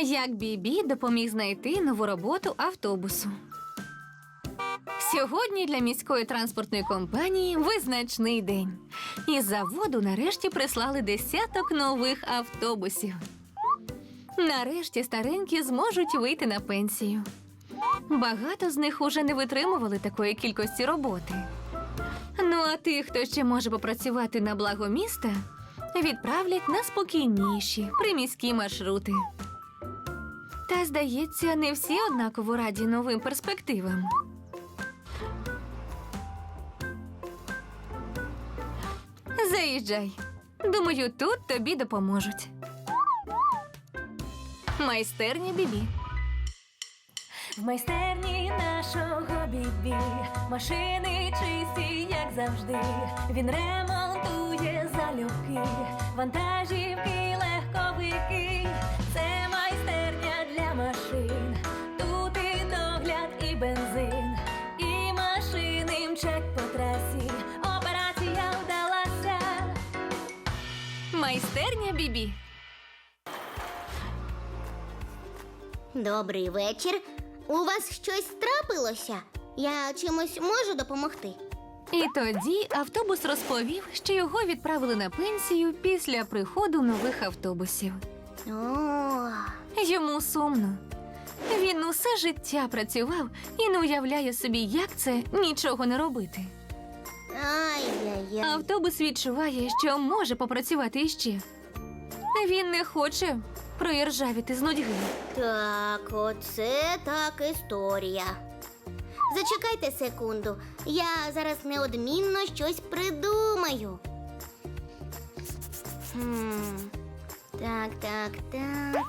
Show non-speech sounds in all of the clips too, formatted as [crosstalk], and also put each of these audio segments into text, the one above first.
Як Бібі допоміг знайти нову роботу автобусу. Сьогодні для міської транспортної компанії визначний день. Із заводу нарешті прислали десяток нових автобусів. Нарешті старенькі зможуть вийти на пенсію. Багато з них уже не витримували такої кількості роботи. Ну а тих, хто ще може попрацювати на благо міста, відправлять на спокійніші приміські маршрути. Та, здається, не всі однаково раді новим перспективам. Заїжджай. Думаю, тут тобі допоможуть. Майстерня Бібі. В майстерні нашого бібі машини чисті, як завжди. Він ремонтує залюбки, вантажівки, Добрий вечір. У вас щось трапилося? Я чимось можу допомогти? І тоді автобус розповів, що його відправили на пенсію після приходу нових автобусів. О, Йому сумно. Він усе життя працював і не уявляє собі, як це нічого не робити. ай-яй-яй. Автобус відчуває, що може попрацювати іще. Він не хоче проіржавіти з нудьги. Так, оце так історія. Зачекайте секунду. Я зараз неодмінно щось придумаю. Хм. Так, так, так.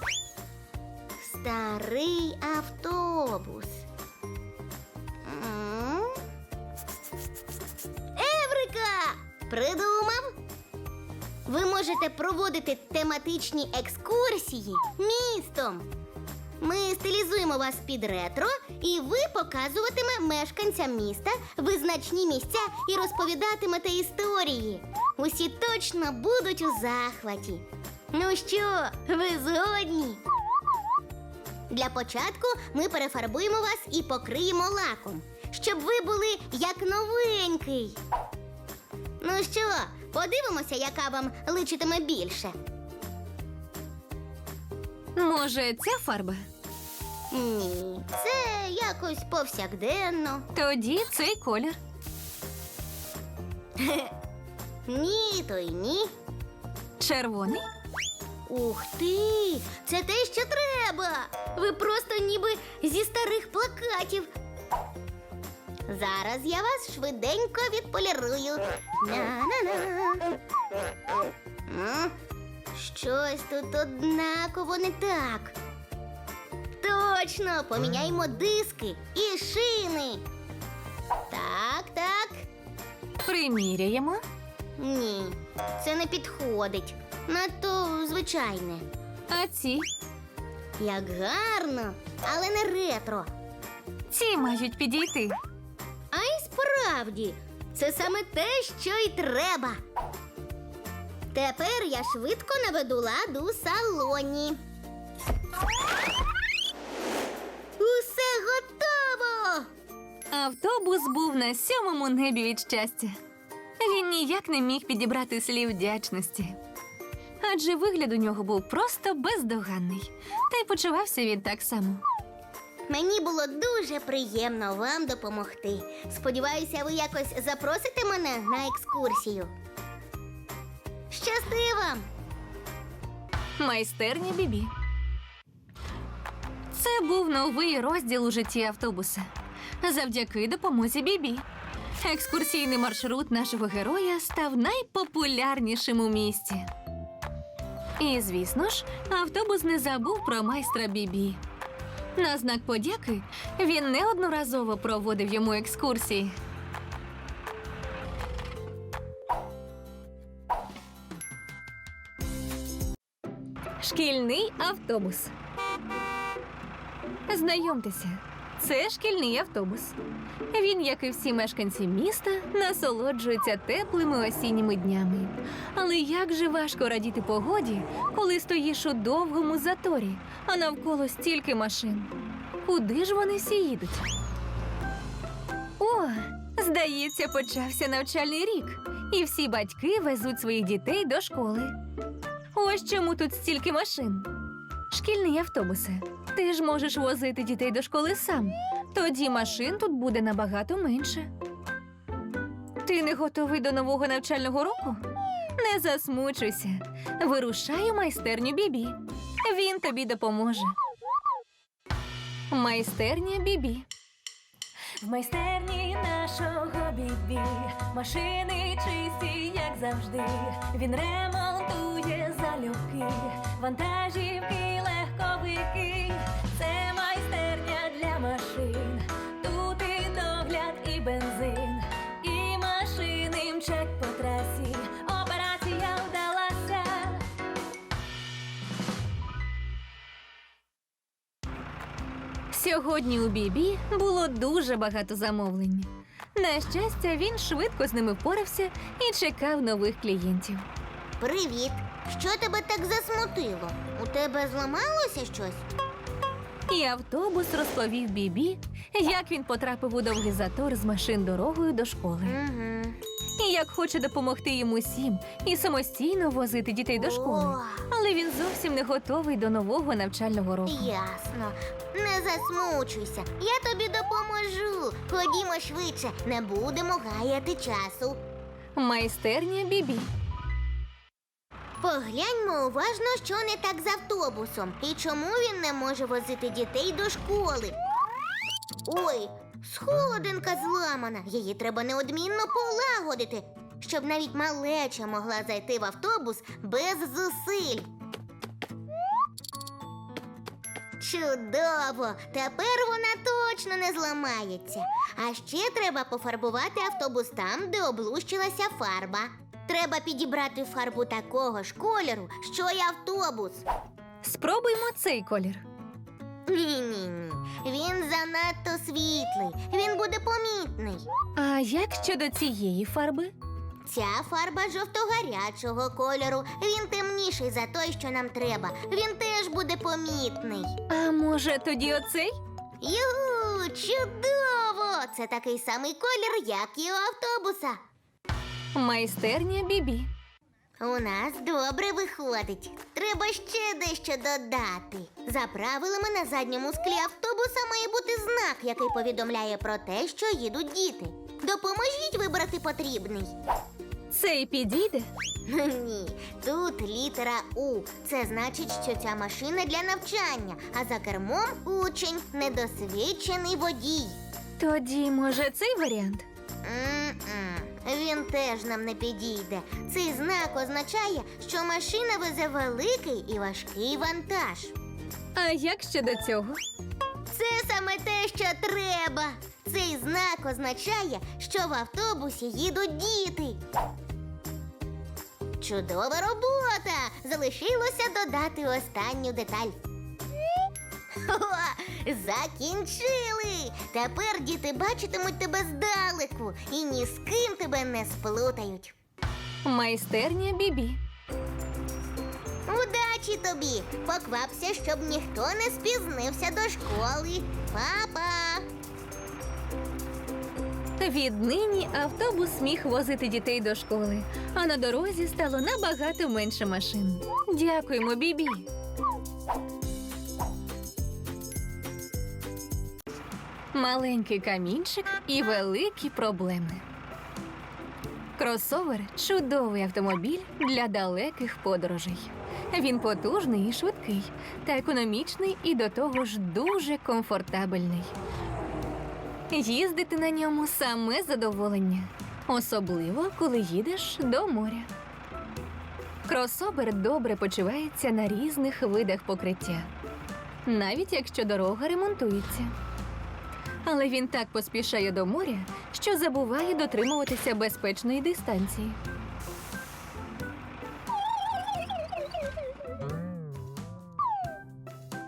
Старий автобус. Еврика! Придумав? Ви можете проводити тематичні екскурсії містом. Ми стилізуємо вас під ретро, і ви показуватиме мешканцям міста визначні місця і розповідатимете історії. Усі точно будуть у захваті. Ну що, ви згодні? Для початку ми перефарбуємо вас і покриємо лаком, щоб ви були як новенький. Ну що, подивимося, яка вам личитиме більше. Може, ця фарба? Ні, це якось повсякденно. Тоді цей колір. [laughs] Ні, то й ні. Червоний. Ух ти! Це те, що треба. Ви просто ніби зі старих плакатів. Зараз я вас швиденько відполірую. На-на-на. М? Щось тут однаково не так. Точно, поміняємо диски і шини. Так, так. Приміряємо. Ні, це не підходить. Надто звичайне. А ці? Як гарно, але не ретро. Ці мають підійти. А справді, це саме те, що й треба. Тепер я швидко наведу лад у салоні. Усе готово! Автобус був на сьомому небі від щастя. Він ніяк не міг підібрати слів вдячності. Адже вигляд у нього був просто бездоганний, та й почувався він так само. Мені було дуже приємно вам допомогти. Сподіваюся, ви якось запросите мене на екскурсію. Щасти вам! Майстерня Бібі. Це був новий розділ у житті автобуса. Завдяки допомозі Бібі. Екскурсійний маршрут нашого героя став найпопулярнішим у місті. І, звісно ж, автобус не забув про майстра Бібі. На знак подяки він неодноразово проводив йому екскурсії. Шкільний автобус. Знайомтеся, Це шкільний автобус. Він, як і всі мешканці міста, насолоджується теплими осінніми днями. Але як же важко радіти погоді, коли стоїш у довгому заторі, а навколо стільки машин. Куди ж вони всі їдуть? О, здається, почався навчальний рік, і всі батьки везуть своїх дітей до школи. Ось чому тут стільки машин. Шкільні автобуси. Ти ж можеш возити дітей до школи сам. Тоді машин тут буде набагато менше. Ти не готовий до нового навчального року? Не засмучуйся. Вирушай у майстерню Бібі. Він тобі допоможе. Майстерня Бібі. В майстерні нашого бібі машини чисті, як завжди. Він ремонтує залюбки, вантажівки, легковики. Це майстерня для машин. Тут і догляд, і бензин, і машини мчать по трасі. Операція вдалася. Сьогодні у Бібі було дуже багато замовлень. На щастя, він швидко з ними впорався і чекав нових клієнтів. Привіт! Що тебе так засмутило? У тебе зламалося щось? І автобус розповів Бібі, як він потрапив у довгий затор з машин дорогою до школи. Угу. І як хоче допомогти їм усім і самостійно возити дітей до школи. Але він зовсім не готовий до нового навчального року. Ясно. Не засмучуйся. Я тобі допоможу. Ходімо швидше, не будемо гаяти часу. Майстерня Бібі. Погляньмо уважно, що не так з автобусом і чому він не може возити дітей до школи. Ой, сходинка зламана. Її треба неодмінно полагодити, щоб навіть малеча могла зайти в автобус без зусиль. Чудово! Тепер вона точно не зламається. А ще треба пофарбувати автобус там, де облущилася фарба. Треба підібрати фарбу такого ж кольору, що й автобус. Спробуймо цей колір. Ні, ні, ні. Він занадто світлий. Він буде помітний. А як щодо цієї фарби? Ця фарба жовто-гарячого кольору. Він темніший за той, що нам треба. Він теж буде помітний. А може тоді оцей? Югу, чудово! Це такий самий колір, як і у автобуса. Майстерня Бібі. У нас добре виходить. Треба ще дещо додати. За правилами на задньому склі автобуса має бути знак, який повідомляє про те, що їдуть діти. Допоможіть вибрати потрібний. Цей підійде? [laughs] Ні, тут літера У. Це значить, що ця машина для навчання, а за кермом учень недосвідчений водій. Тоді, може, цей варіант? М-м. Він теж нам не підійде. Цей знак означає, що машина везе великий і важкий вантаж. А як щодо цього? Це саме те, що треба. Цей знак означає, що в автобусі їдуть діти. Чудова робота! Залишилося додати останню деталь. [laughs] Закінчили! Тепер діти бачитимуть тебе здалеку і ні з ким тебе не сплутають. Майстерня Бібі. Удачі тобі! Поквапся, щоб ніхто не спізнився до школи. Па-па! Віднині автобус міг возити дітей до школи, а на дорозі стало набагато менше машин. Дякуємо, Бібі. Маленький камінчик і великі проблеми. Кросовер чудовий автомобіль для далеких подорожей. Він потужний і швидкий, та економічний і до того ж дуже комфортабельний. Їздити на ньому саме задоволення, особливо коли їдеш до моря. Крособер добре почувається на різних видах покриття, навіть якщо дорога ремонтується. Але він так поспішає до моря, що забуває дотримуватися безпечної дистанції.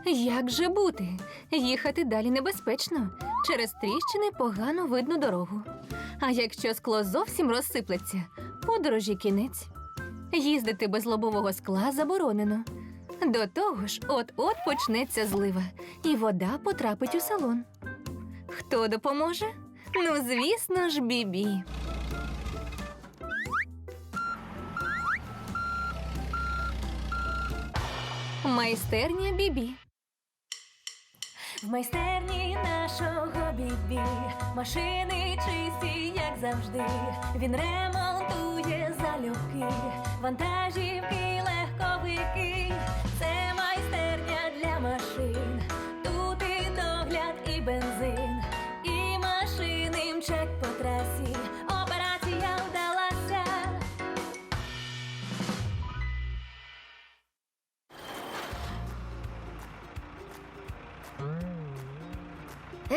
Як же бути? Їхати далі небезпечно, Через тріщини погано видно дорогу. А якщо скло зовсім розсиплеться, подорожі кінець. Їздити без лобового скла заборонено. До того ж, от-от почнеться злива, і вода потрапить у салон. Хто допоможе? Ну, звісно ж, бібі. Майстерня бібі. В майстерні нашого бібі машини чисті, як завжди. Він ремонтує залюбки, вантажівки, легковики.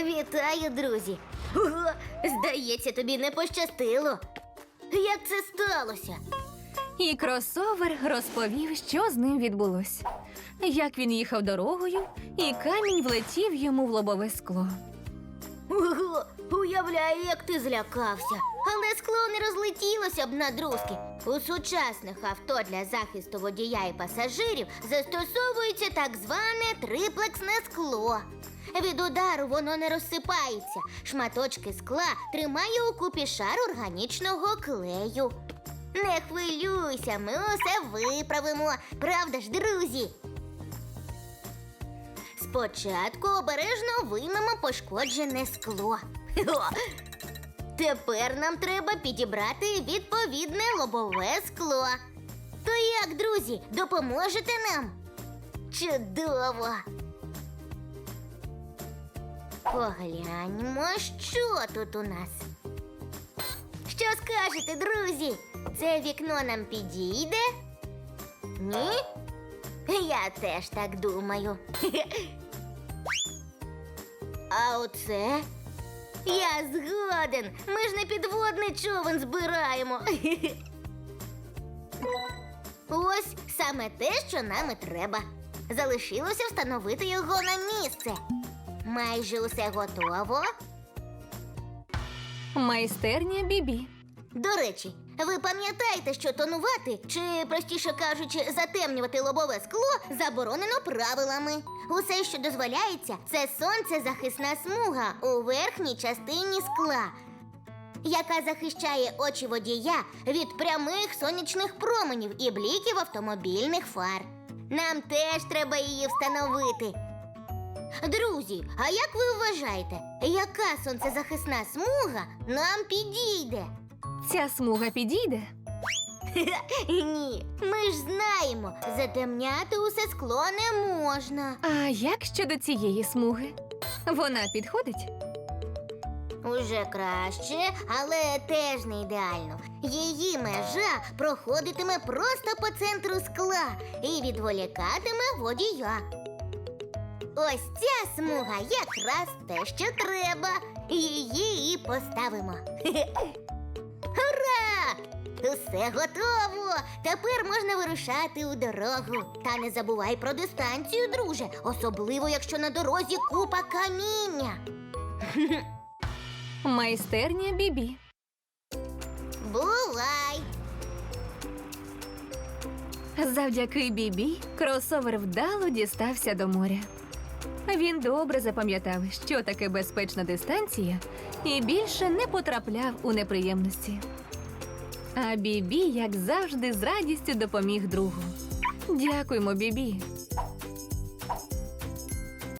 Вітаю, друзі! Ого, здається, тобі не пощастило. Як це сталося? І кросовер розповів, що з ним відбулось. Як він їхав дорогою, і камінь влетів йому в лобове скло. Ого, уявляю, як ти злякався. Але скло не розлетілося б на друзки. У сучасних авто для захисту водія і пасажирів застосовується так зване триплексне скло. Від удару воно не розсипається. Шматочки скла тримає у купі шар органічного клею. Не хвилюйся, ми усе виправимо. Правда ж, друзі? Спочатку обережно виймемо пошкоджене скло. Тепер нам треба підібрати відповідне лобове скло. То як, друзі, допоможете нам? Чудово! Погляньмо, що тут у нас. Що скажете, друзі? Це вікно нам підійде? Ні? Я теж так думаю. [laughs] А оце? Я згоден. Ми ж не підводний човен збираємо. [laughs] Ось саме те, що нам і треба. Залишилося встановити його на місце. Майже усе готово. Майстерня бібі. До речі, ви пам'ятаєте, що тонувати, чи, простіше кажучи, затемнювати лобове скло заборонено правилами. Усе, що дозволяється, це сонцезахисна смуга у верхній частині скла, яка захищає очі водія від прямих сонячних променів і бліків автомобільних фар. Нам теж треба її встановити. Друзі, а як ви вважаєте, яка сонцезахисна смуга нам підійде? Ця смуга підійде. [laughs] Ні, ми ж знаємо, затемняти усе скло не можна. А як щодо цієї смуги? Вона підходить? Уже краще, але теж не ідеально. Її межа проходитиме просто по центру скла і відволікатиме водія. Ось ця смуга якраз те, що треба. Її і поставимо. [laughs] Ура! Усе готово! Тепер можна вирушати у дорогу. Та не забувай про дистанцію, друже, особливо якщо на дорозі купа каміння. [laughs] Майстерня бібі. Бувай! Завдяки бібі кросовер вдало дістався до моря. Він добре запам'ятав, що таке безпечна дистанція, і більше не потрапляв у неприємності. А бібі, як завжди, з радістю допоміг другу. Дякуємо, бібі.